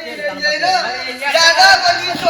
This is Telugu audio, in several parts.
చూస్తున్నట్టు పక్కన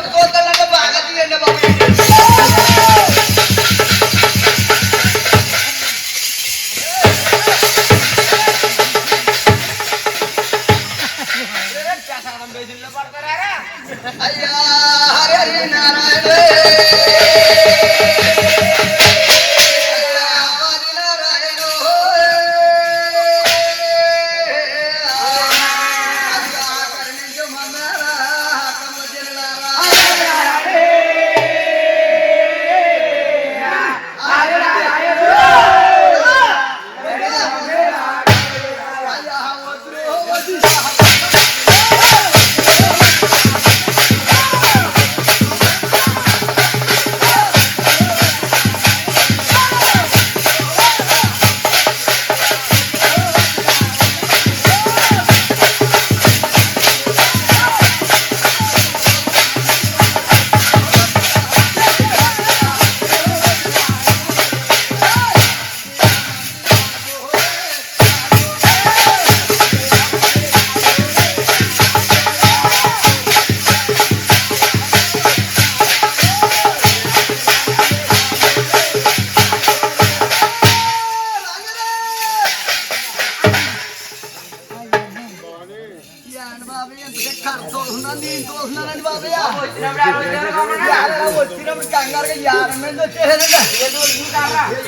కంగారుగా యాభై మంది వచ్చేసారండి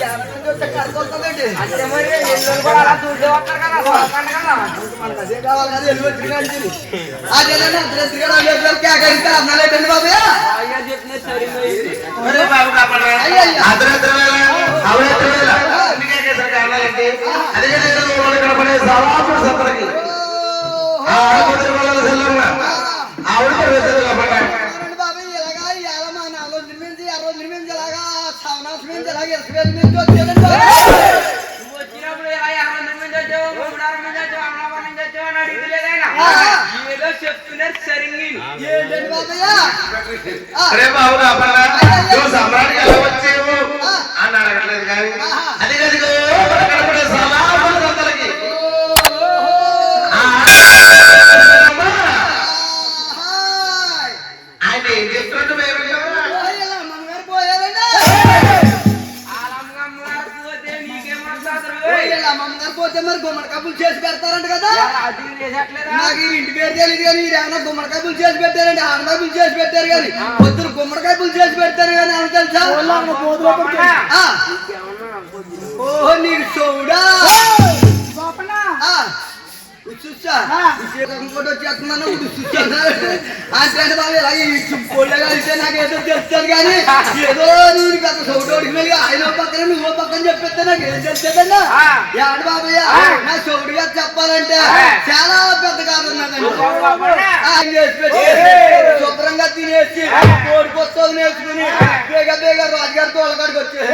యాభై మంది వచ్చే కడుతుందండి అంటే మరి ఎల్లుండి కూడా అలా చూసే వస్తారు కదా చూడకండి కదా మనకు అదే కావాలి కదా ఎల్లు వచ్చిన కానీ అదేనండి అర్ధరాత్రి కదా అయ్యో కేకడితే అన్నాలు ఏంటండి బాబయ్య అయ్యా చెప్పిన సరిగ్గా ఇది. ఒరే బాబు కాపాడరా. అయ్యయ్య. అర్ధరాత్రి వేళ, అవరాత్రి వేళ. అందుకే చేశారు కారణాలేంటి? అందుకే చేశారు వాళ్ళు కనపడే సవాపుడు సత్తలకి. ఆ ఆడపడుచు వాళ్ళ సెల్లమ్మ. ఆవిడతో వేశారు కాబట్టి. అవునండి బాబాయ్ ఇలాగా ఇవాళ మా నాలుగు రోజుల నుంచి ఆ రోజుల నుంచి ఇలాగా సవనాసు నుంచి ఇలాగ ఇసుక వేల నుంచి వచ్చేదండి బాబాయ్ నువ్వు వచ్చినప్పుడు ఇలా ఎర్ర నుంచి వచ్చావు మూడారం నుంచి వచ్చావు అమలాపురం నుంచి వచ్చావు అని అడిగలేదు ఆయన ఆ. ఏదో చెప్తున్నారు సరింగి ఏంటండి బాబయ్య ఆ, ఒరే బాబు. నువ్వు సమ్రాట్కి ఎలా వచ్చావు అని అడగట్లేదు కానీ. అది కదిగో కబులు చేసి పెడతారంట కదా? నాకు ఈ ఇంటి పేరు తెలియదు కానీ గుమ్మడికాయ పులుసు చేసి పెట్టారండి ఆనకాయ పులుసు చేసి పెట్టారు కానీ పొద్దున గుమ్మడికాయ పులుసు చేసి పెడతారు కానీ అని తెలుసా? ఆ. ఓహో నీకు చూడా ఉస్సేటప్పుడు ఇంకోటి వచ్చేస్తున్నాను, ఉస్సుస్సా. అంటే బాబు ఇలా నాకు ఏదో తెలుస్తుంది కానీ ఏదో నేను పెద్ద వెళ్ళి ఆయన పక్కన నువ్వు ఓ పక్కన చెప్పేస్తే నాకు ఏం తెలుస్తుందన్నా ఆ. యాడు బాబయ్య నా చౌడు గారు చెప్పాలంటే. చాలా పెద్ద కాదు చేసి శుభ్రంగా తినేసి కోడిపోతావు నేర్చుకుని బేగ బేగ రాజుగారి తోలకాడికి వచ్చేసి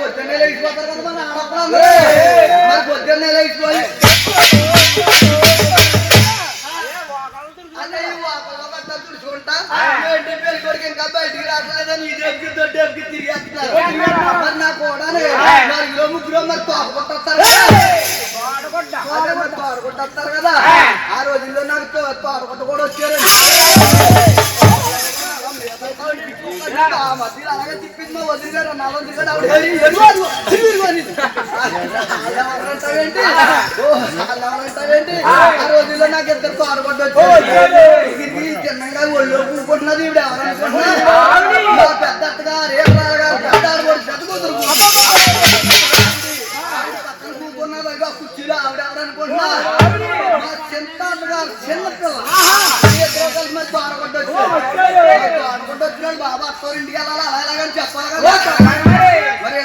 పొద్దున్నే లేచిపోతారు కదా మన మరి పొద్దున్నే లేచిపోయి ఆ. రోజుల్లో నాకు తో- తోడగొట్ట కూడా వచ్చారండి మధ్యలో అలాగే తిప్పింది మా వదిలి గారు నా నాకు ఇద్దరు ఇది చిన్నగా ఒళ్ళో ఎవరనుకుంటున్నా పెద్ద అత్తగారు ఏ గారు పెద్ద ఆడవాడు పెద్ద కూతురు ఆ కుర్చీలో ఆవిడ ఎవరనుకుంటున్నా అత్తోరు ఇంటికి వెళ్ళాలి? అలా ఇలాగని చెప్పాలి కదా? మరి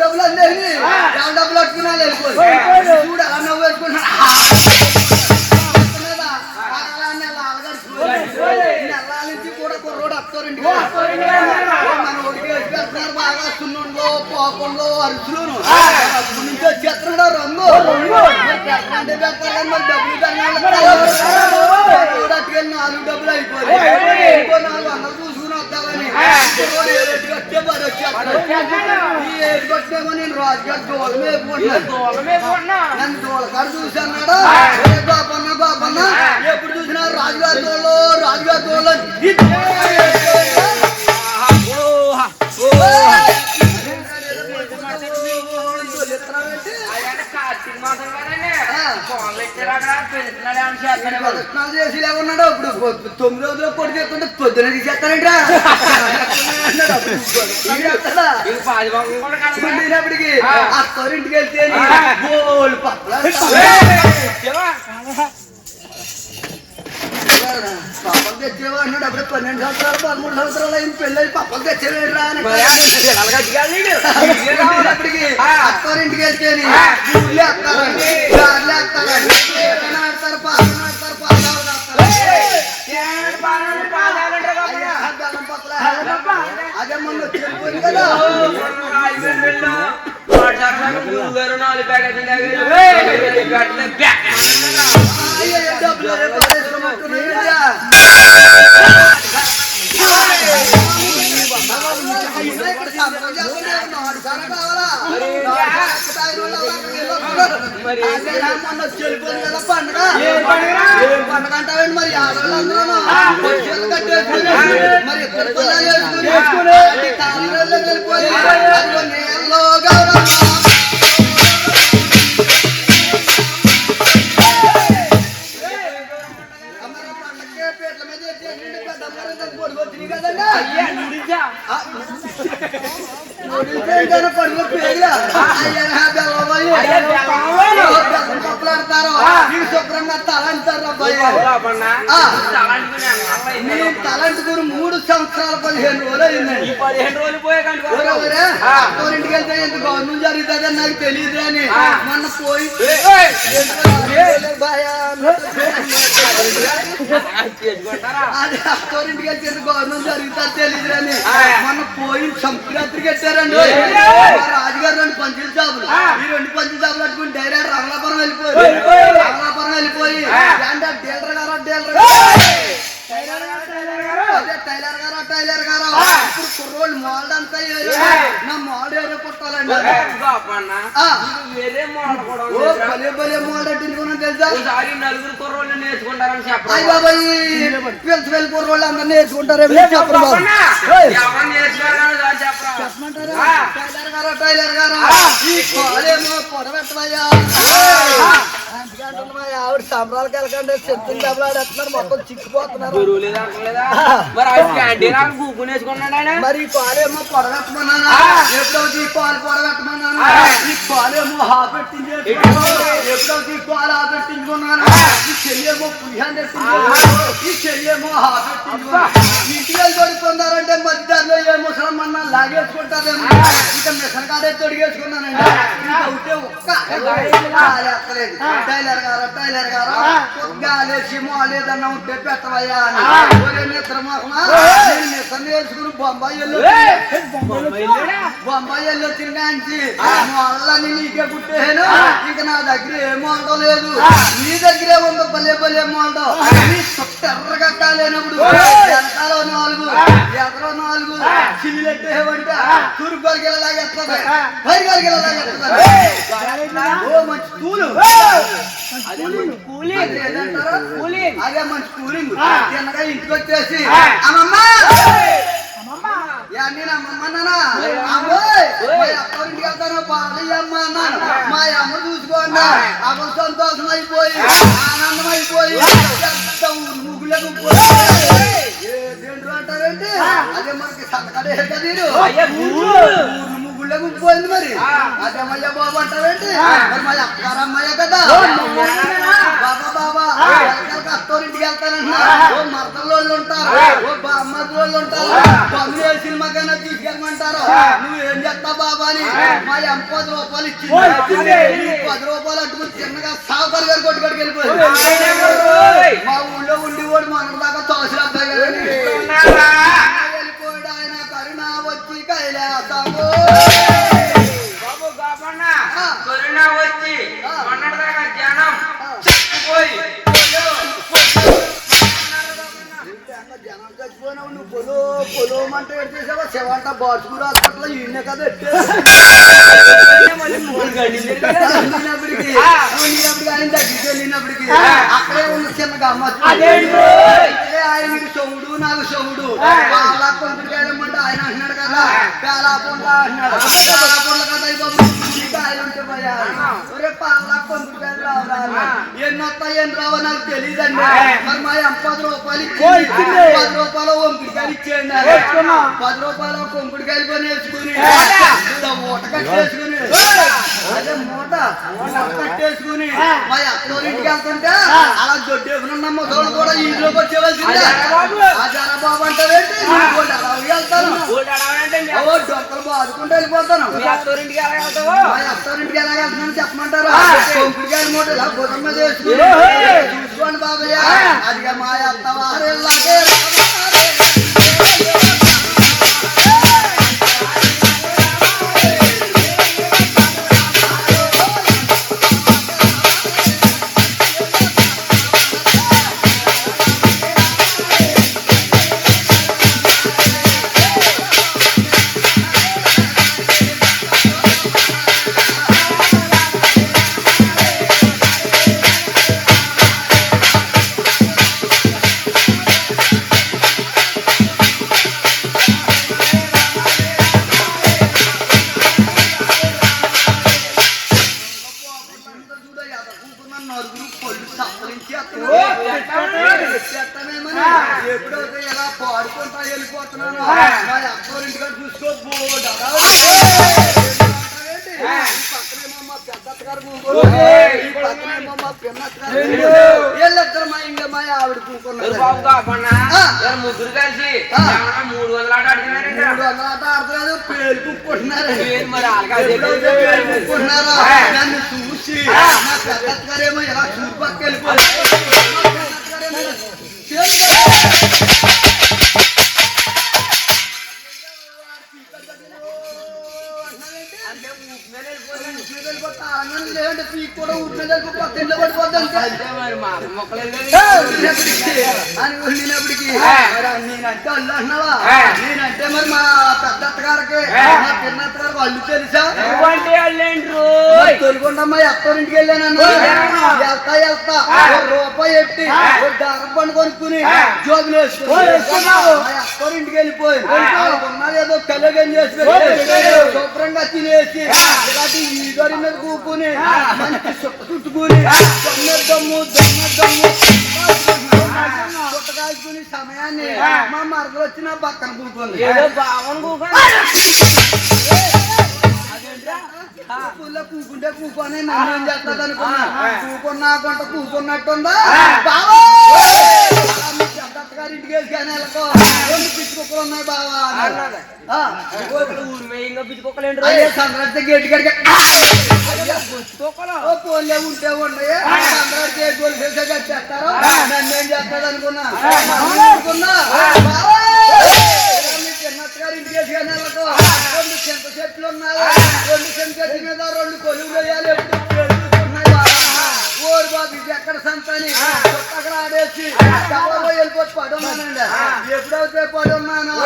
డబ్బులు అందేది ఎవరి డబ్బులు పట్టుకున్నా చూడు అలా నవ్వు నెల నుంచి కూడా కుర్రోడు అత్తోరు ఇంటికి మన ఒడికి బాగా సున్నుండో పోకుండా అరుసులోను అప్పుడు నుంచి వచ్చేస్తున్నాడు రంగు మరి డబ్బులు తగ్గాలి నాలుగు డబ్బులు అయిపోయి ఇంకో నాలుగు వందలు చూసుకుని వద్దామని కుర్రోడు ఏ రేటుకి వస్తే మరి వచ్చేస్తున్నాడు. ఈ ఏడు కొట్టేమో నేను రాజుగారు దూరం అయిపోతున్నాను నన్ను దూలకాడు చూసాన్నాడు బాపన్న బాపన్న ఎప్పుడు చూసినా రాజుగారి రాజుగారి చేసి లేకున్నాడు ఇప్పుడు తొమ్మిది రోజులు పొడి చేస్తుంటే పొద్దున తీసేస్తానంటే ఇంక పాది భాగం కూడా కనబడదు. ఉండేటప్పటికి అత్తోరింటికి వెళ్తే తెచ్చేవా అన్నాడు. అప్పుడే పన్నెండు సంవత్సరాలు పదమూడు సంవత్సరాలు అయింది. పెళ్ళి పప్పలు తెచ్చేవేరా అని మరి ఆ పిల్లలు కట్టుకెళ్ళి నీడు. ఉండేటప్పటికి అత్తోరింటికి వెళ్తే ఊళ్ళో వేస్తారండి నా మొన్న చెడిపోయింది కదా పండుగ. ఏం పండుగ? అంటావేంటి మరి? కట్టేసుకుని, మరి ఇద్దరు పిల్లలు వెళ్ళిపోయి, కట్టారండి. రాజుగారు రెండు పంచుల ఆ. ఈ రెండు పంచుల చేపలు పట్టుకుని డైరెక్ట్ రమలాపురం వెళ్ళిపోయి. రమలాపురం వెళ్ళిపోయి డీలర్ గారు డీలర్ గారు? టైలర్ గారు, టైలర్ గారు. ఇప్పుడు కుర్రోళ్ళు మోల్డ్ అంతా నలుగురు కుర్రోళ్ళు అందరూ నేర్చుకుంటారే చెప్పరు చెప్పమంటారా? టైలర్ గారు టైలర్ ఆవిడ సంబరాలకు వెళ్ళకండి చెప్తుంది దెబ్బలాడేస్తున్నారు మొత్తం చిక్కిపోతున్నారు మరి పాలేమో పొడగెట్టమన్నానా ఎప్పుడవుతుంది పాలు పొడగెట్టమన్నాను ఈ పాలేమో హాపెట్టింది ఎప్పుడవుతుంది పాలు హాపెట్టించుకున్నాను ఈ చెయ్యేమో పులిహాన్ ఈ చెయ్యేమో హాపెట్టించుకున్నాను ఇంటికి వెళ్ళి తొడుక్కున్నారంటే మధ్యాహ్నంలో ఏ ముసలమ్మన్నా లాగేసుకుంటారేమో. ఇక మిషన్ కాడే తొడిగేసుకున్నానండి. ఉంటే ఒక్క. టైలర్ గారు టైలర్ గారు ఉంటే పెట్టవయ్యా అని. ఒరే మిత్ర మొహమా, నేను మిషన్ వేసుకుని బొంబాయి వెళ్ళి బొంబాయి వెళ్ళి వచ్చిన కాంచి మొల్లని నీకే కుట్టేను ఇక నా దగ్గర ఏ మోడో లేదు నీ దగ్గరే ఉందో భలే భలే మోడో నీ చుట్ట ఎర్రగా వెనకాల నాలుగు. ఎదరో నాలుగు. చిల్లులెట్టేవంటే తూర్పు గలిగేలాగేస్తుంది పై గలిగేలాగేస్తుంది ఓ మంచి తూలు అదే మంచి కూలింగ్. తిన్నగా ఇంటికి వచ్చేసి. అమ్మమ్మ! నేను? అమ్మోయ్, వెళ్తాను, అమ్మ అన్నాను. మా అమ్మ చూసుకోండి అమ్మ సంతోషం అయిపోయి ఆనందం అయిపోయి ముగ్గులకు పోయి. అదే మనకి సంతకడే కదా. ఊరు పోయింది మరి. అదే మయ్య బాబు అంటారేంటి మరి మా అక్కగారమ్మయ్య కదా. బాబా బాబా అత్తోరింటికి వెళ్తానంటున్నా ఓ మరదలు ఉంటారు. ఓ బామ్మలు ఉంటారు. తొమ్మిది ఏ సినిమా కన్నా తీసుకెళ్ళమంటారు నువ్వు ఏం చేస్తావు బాబా అని. మా అమ్మ పది రూపాయలు ఇచ్చింది. పది రూపాయలు అట్టుకుని చిన్నగా సావుకారు గారు వెళ్ళిపోయింది మా ఊళ్ళో ఉండి వాడు మన దాకా శవంట బాచుకూర హాస్పిటల్ ఈయన కదా వెళ్ళినప్పటికి ఆయన దగ్గరికి వెళ్ళినప్పటికి అక్కడే ఉన్న చిన్న గమ్మత్తు అదే ఆయనకి సొమ్ముడు నాకు సొమ్ముడు పాల కొంతకాయలమ్మంటే ఆయన అంటున్నాడు కదా. పేలా పొండ అంటున్నాడు పేలా పొండ కదా ఉంటే పోయా ఒరే రావాలి? ఎన్ని రావో నాకు తెలియదండి మరి మా పది రూపాయలు పది రూపాయలు వంకుడికాయలు ఇచ్చేయండి పది రూపాయలు కొంకుడికాయలు కొని వేసుకుని మూట కట్టేసుకుని. అదే మూట. కట్టేసుకుని మా ఇంటికి వెళ్తుంటే అలా దొడ్డేసుకున్న ముసలు కూడా ఇంట్లోకి వచ్చేవలసిందే. ఆ జరబాబు. అంటారేంటి వెళ్తాను. డొక్కలు బాదుకుంటూ వెళ్ళిపోతాను. అత్తోరింటికి ఎలా వెళ్తావు? మా అత్తోరింటికి ఎలా వెళ్తున్నాను చెప్పమంటారా? మూట ఇలా భుజం మీద చూసుకోండి బాబయ్య. అదిగా మా అత్తవారు ఇలాగే. వెళ్ళానన్నా. వెళ్తా వెళ్తా రూపాయి ఎట్టి దారం పండు కొనుక్కుని. జోబులు వేసుకుని వెళ్ళిపోయి. ఉన్నది ఏదో కలగని చేసి. శుభ్రంగా తినేసి. ఇలాంటి మీద కూకుని. మంచి చుట్టుకుని. దమ్మె దమ్ము దమ్మె కాల్చుకుని సమయాన్ని. మా మరదలు వచ్చి నా పక్కన కూకుంది ఏదో భావన కూకొని ఊళ్ళో కూకుంటే కూకొని నన్ను ఏం చేస్తుంది అనుకున్నా. కూకున్నా కొంట కూకున్నట్టుందా. బావా! మీ పెద్దత్తగారి ఇంటికి వెళ్ళి కానీ వెళ్ళకో. రెండు పిచ్చి కుక్కలు ఉన్నాయి బావా ఊరి సంక్రాంతి గేటు కడిగా పోలే ఉంటే ఉండయి. ఆ. సంక్రాంతి గేటు గోలు చేసే కట్టేస్తారు ఆ. నన్ను ఏం అనుకున్నా. అనుకున్నా? ఆ. బావా! మీ ఇంటికి వెళ్ళి కానీ వెళ్ళకో రెండు చింత చెట్లు ఉన్నాయి. ఎప్పుడైతే పడున్నాను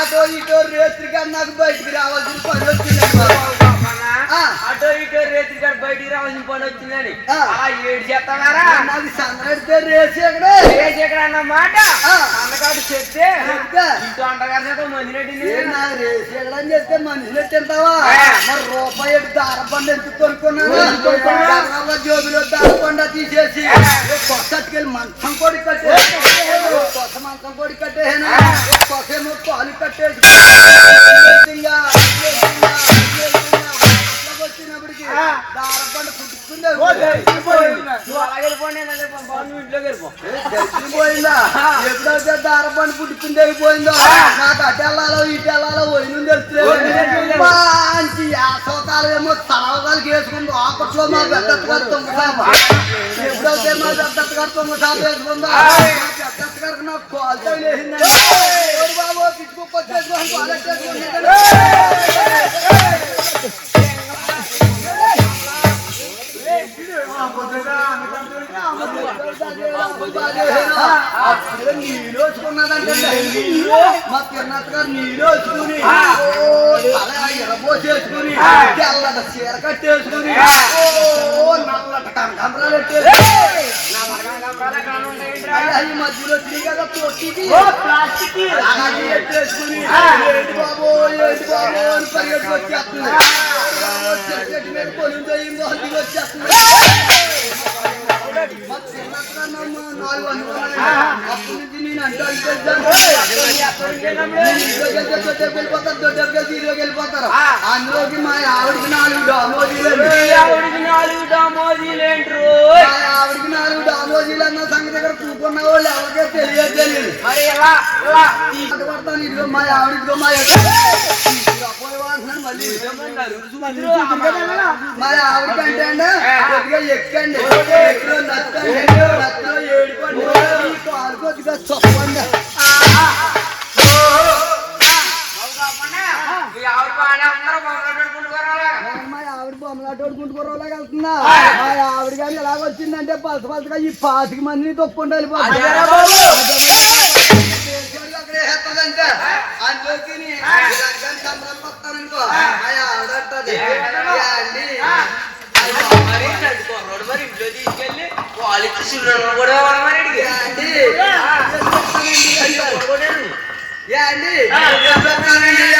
అటో ఇటో రేత్రిగా నాకు బయటికి రావాల్సిన పని వచ్చిందని. ఆ. అలా ఏడు చేస్తానారా నాది రేసి ఇక్కడ అన్నమాట? ఆ. అన్నగాడు చెప్తే చెప్తే. ఇంట్లో అంటగారి చేత నా రేసి ఎక్కడని చెప్తే మనుషులు తింటావా. మరి రూపాయి దారపండు ఎంత కొనుక్కున్నాను జోబులో దారపండ తీసేసి ఆ. కొత్తకెళ్ళి మంచం కొడి కట్టే కొత్త మంచం కొడి కట్టేనా కొత్తేమో పాలు కట్టేసి పోయిందా ఎప్పుడైతే దారపని పుట్టుకుంటే పోయిందో నాకు అటు వెళ్ళాలో ఇటు వెళ్ళాలో పోయిన తెలుస్తుంది మంచి యాసవకాలం ఏమో తలవకాలకి వేసుకుందో ఆపట్లో మా పెద్ద గారు తొమ్మిది ఎప్పుడైతే మా పెద్ద గారు తొమ్మిది సార్లు వేసుకుందో పెద్ద గారికి నాకు కాల్తో బాబు పిచ్చుకొచ్చేసుకొని నీళ్ళు వచ్చుకున్నదంటే మా తిన్నట్ట గారు నీళ్ళు వచ్చుకుని తల తెల్లట చీర కట్టేసుకుని నల్లట మధ్యలో కదా అలాగే ఎట్టేసుకుని ఏంటి బాబు ఏంటి బాబు అని వచ్చేస్తుంది చెట్టు మీద వచ్చేస్తుంది మా వెళ్ళిపోతారు, అందులోకి మా ఆవిడకి నాలుగు డామోజీలు నాలుగు ఆవిడకి నాలుగు డామోజీలు అన్న సంగతి దగ్గర కూకున్న వాళ్ళు ఎవరికే తెలియదు తెలియదు మరి ఎలా పడతాను ఇదిగో మా ఆవిడ. మా యొక్క మళ్ళీ మా ఆవిడ అండి కొద్దిగా ఎక్కండి ఎక్కడో ఏడుకోండి కాలు కొద్దిగా చొప్పండి మా ఆవిడ మా ఆవిడ కానీ ఎలాగ వచ్చిందంటే పలస పలసగా ఈ పాతిక మందిని తొక్కుండాలి అక్కడే వేస్తుందంటే అందులోకి నీ ఇలాంటి సంబరాలు వస్తాననుకో మా ఆవిడ అంటది అండి. మరి ఇంట్లో తీసుకెళ్ళి చిల్డ్రన్ కూడా మరి. అండి.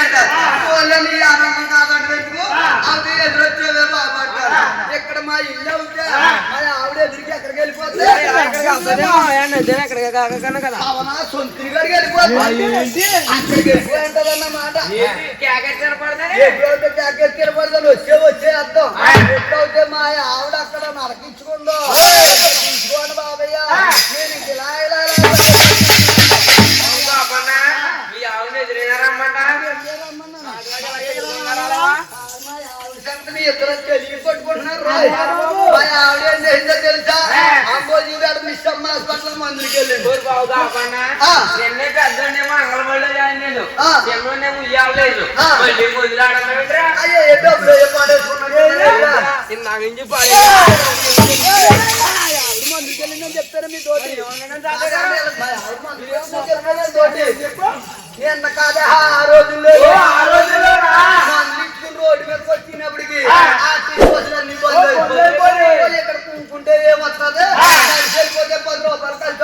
అంట వాళ్ళని ఆనందం కాబట్టి పెట్టుకో. అది ఇక్కడ మా ఇల్లు అవుతే మా ఆవిడ ఎదురుకి ఎక్కడికి వెళ్ళిపోతే సొంతిని గారికి వెళ్ళిపోతుంది అక్కడికి వెళ్ళిపోయింటదన్నమాట. ఏంటి? ఎప్పుడైతే ప్యాకేజ్ కిరపడతాను వచ్చే వచ్చే అర్థం ఎప్పుడైతే మా ఆవిడ అక్కడ నరకించుకుందో. బాబయ్య. నేను ఇంక ఇలా ఇలా. సంగతిని ఇద్దరు తెలియ పట్టుకుంటున్నారు రోయ్. మా ఆవిడ ఏం చేసిందో తెలుసా అంబోజీ గారు మిస్ అమ్మ హాస్పిటల్ మందులకి వెళ్ళింది. నిన్నే పెద్దోడేమో అంగన్వాడీలో జాయిన్. చిన్నోడేమో ఉయ్యాలలేదు. ఆ. మళ్ళీ వదిలాడన్నావేంట్రా? అయ్యో ఏ డబ్బులు ఏ పాడేసుకున్నాడు ఇందాక నుంచి పాడేయ్. మందులకి వెళ్ళిందని చెప్తారా మీ తోటి? నిన్న కాదే ఆ రోజుల్లో ఆ ఇచ్చుకుని రోడ్డు మీదకి వాళ్ళు ఇక్కడ కూకుంటే ఏమొస్తుంది వెళ్ళిపోతే పది రూపాయలు కలిసి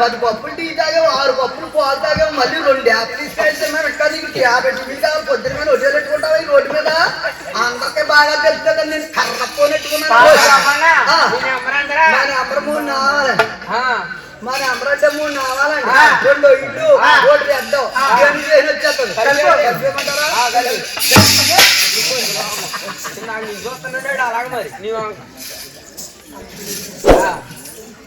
పది కప్పులు టీ తాగావు ఆరు కప్పులు పాలు తాగావు మళ్ళీ రెండు యాభై తీసుకెళ్తున్నాను ఇంకా నీకు యాభై టీలు కావాలి పొద్దున మీద వడ్డీలు పెట్టుకుంటావు ఈ రోడ్డు మీద అందరికీ బాగా తెలుస్తుంది నేను కర్ర ఫోన్ పెట్టుకున్నాను. నీ? మా నెంబర్ మూడు నావాలండి. మా నెంబర్ అంటే మూడు నావాలండి ఆ. రెండు ఇల్లు ఆ. ఒకటి రెడ్డం ఏమి చేసి వచ్చేస్తుంది కలిపి. కలిపేయమంటారా? ఆ, కలిపి. నాకు నీ చూస్తున్నాడు అలాగే మరి